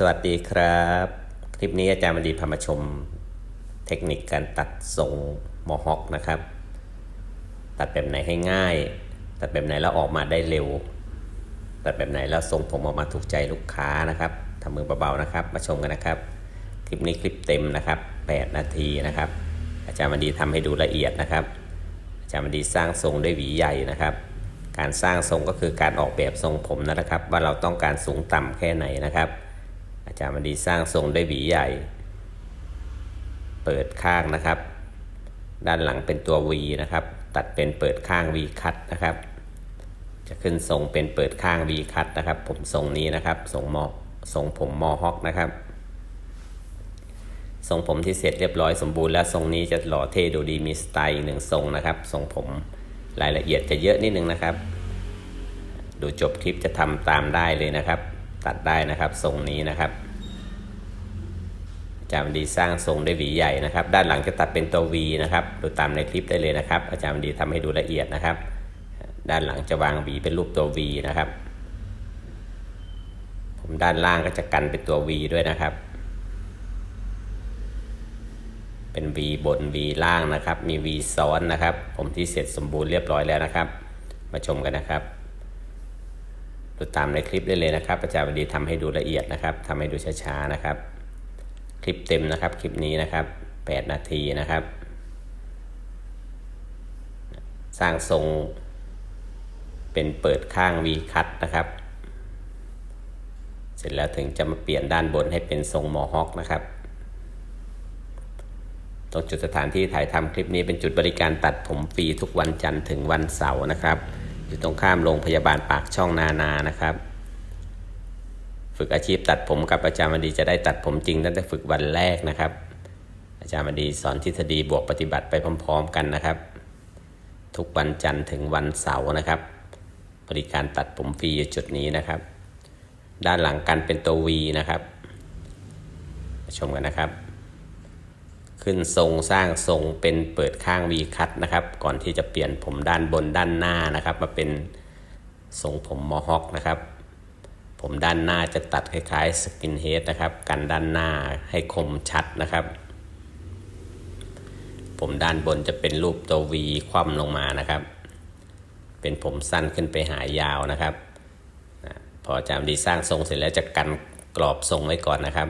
สวัสดีครับ คลิปนี้อาจารย์บดีพามาชม เทคนิคการตัดทรงมอฮอคนะครับ ตัดแบบไหนให้ง่าย ตัดแบบไหนแล้วออกมาได้เร็ว ตัดแบบไหนแล้วทรงผมออกมาถูกใจลูกค้านะครับทำมือเบาๆนะครับ มาชมกันนะครับ คลิปนี้คลิปเต็มนะครับ 8 นาทีนะครับ อาจารย์บดีทำให้ดูละเอียดนะครับ อาจารย์บดีสร้างทรงด้วยหวีใหญ่นะครับ การสร้างทรงก็คือการออกแบบทรงผมนะครับ ว่าเราต้องการสูงต่ำแค่ไหนนะครับ จารย์บดีสร้างทรงด้วยหวีใหญ่ เปิดข้างนะครับ ด้านหลังเป็นตัว V นะครับ ตัดเป็นเปิดข้าง V คัตนะครับ จะขึ้นทรงเป็นเปิดข้าง V คัตนะครับ ผมทรงนี้นะครับทรงมอทรงผมมอฮอคนะครับทรงผมที่เสร็จเรียบร้อยสมบูรณ์แล้วทรงนี้จะหล่อเท่ดูดีมีสไตล์อีกหนึ่งทรงนะครับทรงผมรายละเอียดจะเยอะนิดนึงนะครับ ดูจบคลิปจะทำตามได้เลยนะครับ ตัดได้นะครับทรงนี้นะครับ อาจารย์ดีสร้างทรงด้วยหวีใหญ่นะครับ ด้านหลังจะตัดเป็นตัว V นะครับ ดูตามในคลิปได้เลยนะครับ อาจารย์ดีทำให้ดูละเอียดนะครับ ด้านหลังจะวางหวีเป็นรูปตัว V นะครับ ผมด้านล่างก็จะกันเป็นตัว V ด้วยนะครับ เป็น V บน V ล่างนะครับ มี V ซ้อนนะครับ ผมที่เสร็จสมบูรณ์เรียบร้อยแล้วนะครับ มาชมกันนะครับดูตามในคลิปได้เลยนะครับอาจารย์วันดีทำให้ดูละเอียดนะครับทำให้ดูช้าๆนะครับ ลิปเต็มนะครับ คลิปนี้นะครับ8นาทีนะครับ สร้างทรงเป็นเปิดข้าง V คัตนะครับ เสร็จแล้วถึงจะมาเปลี่ยนด้านบนให้เป็นทรงหมอฮอคนะครับ ตรงจุดสถานที่ถ่ายทำคลิปนี้เป็นจุดบริการตัดผมฟรีทุกวันจันทร์ถึงวันเสาร์นะครับ อยู่ตรงข้ามโรงพยาบาลปากช่องนานานะครับ ฝึกอาชีพตัดผมกับอาจารย์มดีจะได้ตัดผมจริงตั้งแต่ฝึกวันแรกนะครับ อาจารย์มดีสอนทฤษฎีบวกปฏิบัติไปพร้อม ๆ กันนะครับ ทุกวันจันทร์ถึงวันเสาร์นะครับ บริการตัดผมฟรีอยู่จุดนี้นะครับ ด้านหลังกันเป็นตัว V นะครับมาชมกันนะครับ ขึ้นทรงสร้างทรงเป็นเปิดข้าง V คัตนะครับ ก่อนที่จะเปลี่ยนผมด้านบนด้านหน้านะครับ มาเป็นทรงผมมอฮอคนะครับ ผมด้านหน้าจะตัดคล้ายๆสกินเฮดนะครับ กันด้านหน้าให้คมชัดนะครับ ผมด้านบนจะเป็นรูปตัว V คว่ำลงมานะครับ เป็นผมสั้นขึ้นไปหายาวนะครับ พอจารย์ดีสร้างทรงเสร็จแล้วจะกันกรอบทรงไว้ก่อนนะครับ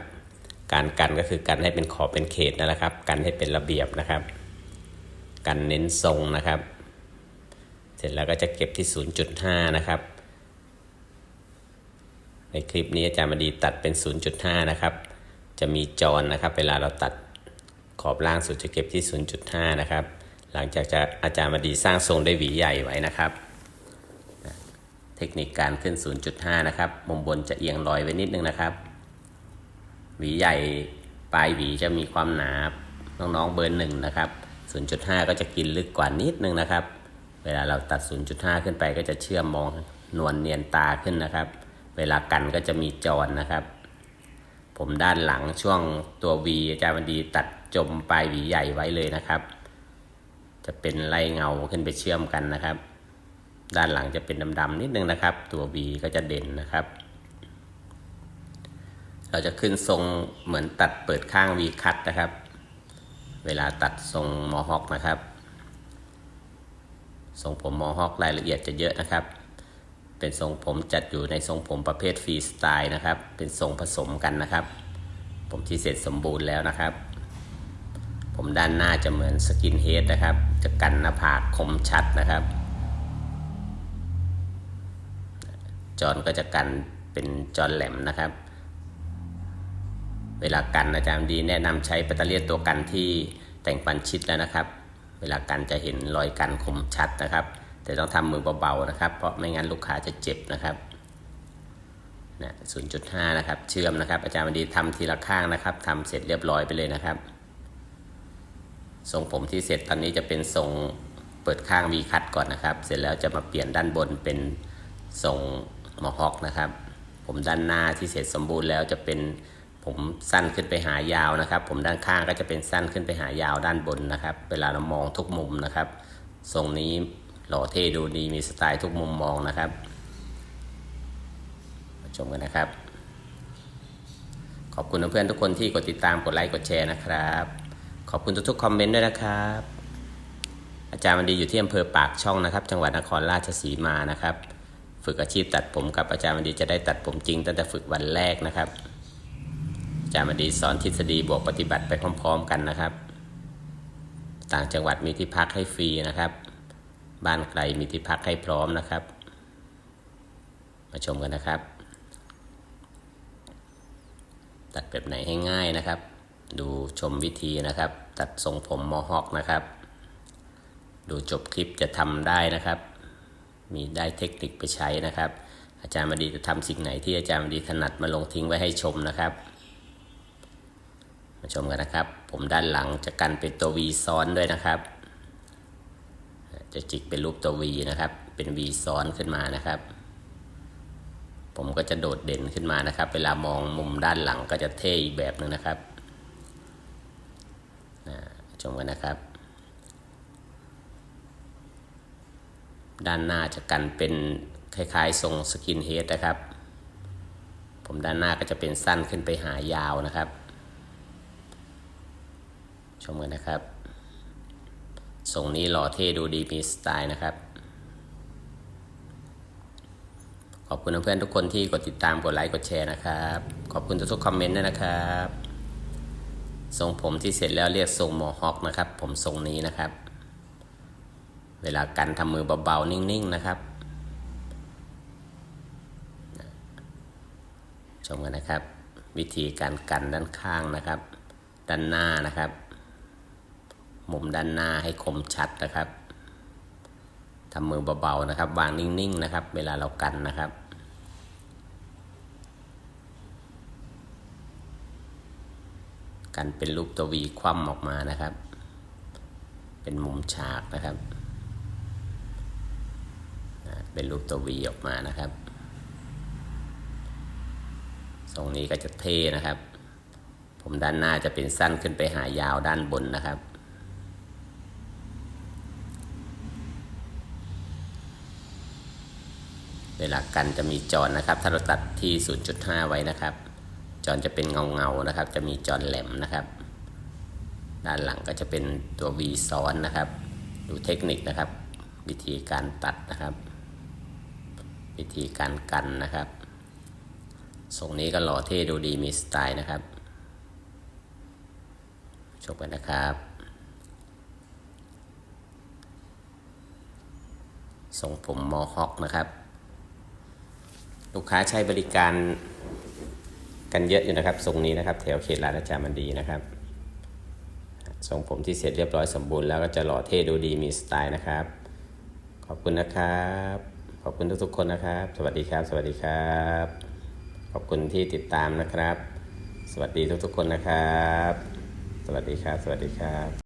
การกันก็คือกันให้เป็นขอบเป็นเขตนั่นแหละครับ กันให้เป็นระเบียบนะครับ กันเน้นทรงนะครับ เสร็จแล้วก็จะเก็บที่ 0.5 นะครับ ในคลิปนี้อาจารย์บดีตัดเป็น 0.5 นะครับ จะมีจรนะครับ เวลาเราตัดขอบล่างสุดจะเก็บที่ 0.5 นะครับ หลังจากจะอาจารย์บดีสร้างทรงได้หวีใหญ่ไว้นะครับ เทคนิคการขึ้น 0.5 นะครับ มุมบนจะเอียงลอยไว้นิดนึงนะครับ หวีใหญ่ปลายหวีจะมีความหนา น้องๆเบอร์หนึ่งนะครับ 0.5 ก็จะกินลึกกว่านิดนึงนะครับ เวลาเราตัด 0.5 ขึ้นไปก็จะเชื่อมมองนวลเนียนตาขึ้นนะครับ เวลากันก็จะมีจรนะครับ ผมด้านหลังช่วงตัว V อาจารย์วันดีตัดจมปลายหวีใหญ่ไว้เลยนะครับ จะเป็นไล่เงาขึ้นไปเชื่อมกันนะครับ ด้านหลังจะเป็นดำๆนิดนึงนะครับ ตัว V ก็จะเด่นนะครับ เราจะขึ้นทรงเหมือนตัดเปิดข้าง V คัตนะครับ เวลาตัดทรงมอฮอคนะครับทรงผมมอฮอครายละเอียดจะเยอะนะครับ เป็นทรงผมจัดอยู่ในทรงผมประเภทฟรีสไตล์นะครับ เป็นทรงผสมกันนะครับ ผมที่เสร็จสมบูรณ์แล้วนะครับ ผมด้านหน้าจะเหมือนสกินเฮดนะครับ จะกันหน้าผากคมชัดนะครับ จอนก็จะกันเป็นจอนแหลมนะครับ เวลากันอาจารย์ดีแนะนำใช้แบตเตอรี่ตัวกันที่แต่งปันชิดแล้วนะครับ เวลากันจะเห็นรอยกันคมชัดนะครับ แต่ต้องทำมือเบาๆนะครับ เพราะไม่งั้นลูกค้าจะเจ็บนะครับนะ0.5 นะครับ เชื่อมนะครับ อาจารย์ดีทำทีละข้างนะครับทำเสร็จเรียบร้อยไปเลยนะครับ ทรงผมที่เสร็จตอนนี้จะเป็นทรงเปิดข้าง V คัตก่อนนะครับ เสร็จแล้วจะมาเปลี่ยนด้านบนเป็นทรงมอฮอคนะครับ ผมด้านหน้าที่เสร็จสมบูรณ์แล้วจะเป็นผมสั้นขึ้นไปหายาวนะครับ ผมด้านข้างก็จะเป็นสั้นขึ้นไปหายาวด้านบนนะครับ เวลาเรามองทุกมุมนะครับ ทรงนี้ หล่อเท่ดูดีมีสไตล์ทุกมุมมองนะครับ มาชมกันนะครับ ขอบคุณเพื่อนทุกคนที่กดติดตามกดไลค์กดแชร์นะครับ ขอบคุณทุกๆคอมเมนต์ด้วยนะครับ อาจารย์วันดีอยู่ที่อำเภอปากช่องนะครับ จังหวัดนครราชสีมานะครับ ฝึกอาชีพตัดผมกับอาจารย์วันดีจะได้ตัดผมจริงตั้งแต่ฝึกวันแรกนะครับอาจารย์วันดีสอนทฤษฎีบวกปฏิบัติไปพร้อม ๆ กันนะครับ ต่างจังหวัดมีที่พักให้ฟรีนะครับ บ้านไกลมีที่พักให้พร้อมนะครับ มาชมกันนะครับ ตัดแบบไหนให้ง่ายนะครับ ดูชมวิธีนะครับ ตัดทรงผมมอฮอคนะครับ ดูจบคลิปจะทำได้นะครับ มีได้เทคนิคไปใช้นะครับ อาจารย์มดีจะทำสิ่งไหนที่อาจารย์มดีถนัดมาลงทิ้งไว้ให้ชมนะครับมาชมกันนะครับ ผมด้านหลังจะกันเป็นตัว V ซ้อนด้วยนะครับ จะจิกเป็นรูปตัว V นะครับ เป็น V ซ้อนขึ้นมานะครับ ผมก็จะโดดเด่นขึ้นมานะครับ เวลามองมุมด้านหลังก็จะเท่อีกแบบหนึ่งนะครับนะชมกันนะครับ ด้านหน้าจะกันเป็นคล้ายๆทรงสกินเฮดนะครับ ผมด้านหน้าก็จะเป็นสั้นขึ้นไปหายาวนะครับ ชมกันนะครับ ทรงนี้หล่อเท่ดูดีมีสไตล์นะครับ ขอบคุณเพื่อนๆทุกคนที่กดติดตามกดไลค์กดแชร์นะครับ ขอบคุณทุกๆคอมเมนต์ด้วยนะครับทรงผมที่เสร็จแล้วเรียกทรงหมอฮอคนะครับ ผมทรงนี้นะครับ เวลากันทำมือเบาๆ นิ่งๆนะครับ ชมกันนะครับ วิธีการกันด้านข้างนะครับ ด้านหน้านะครับ มุมด้านหน้าให้คมชัดนะครับทำมือเบาๆนะครับ วางนิ่งๆนะครับ เวลาเรากันนะครับกันเป็นรูปตัววีคว่ำออกมานะครับ เป็นมุมฉากนะครับ เป็นรูปตัววีออกมานะครับ ทรงนี้ก็จะเท่นะครับ ผมด้านหน้าจะเป็นสั้นขึ้นไปหายาวด้านบนนะครับ เวลากันจะมีจอนนะครับ ถ้าเราตัดที่ 0.5 ไว้นะครับจอนจะเป็นเงาเงานะครับ จะมีจอนแหลมนะครับ ด้านหลังก็จะเป็นตัว V ซ้อนนะครับ ดูเทคนิคนะครับ วิธีการตัดนะครับ วิธีการกันนะครับทรงนี้ก็หล่อเท่ดูดีมีสไตล์นะครับชมกันนะครับทรงผมมอฮอคนะครับ ลูกค้าใช้บริการกันเยอะอยู่นะครับทรงนี้นะครับแถวเขตลาดอาจารย์มันดีนะครับทรงผมที่เสร็จเรียบร้อยสมบูรณ์แล้วก็จะหล่อเท่ดูดีมีสไตล์นะครับ ขอบคุณนะครับ ขอบคุณทุกๆคนนะครับ สวัสดีครับ สวัสดีครับ ขอบคุณที่ติดตามนะครับ สวัสดีทุกๆคนนะครับ สวัสดีครับ สวัสดีครับ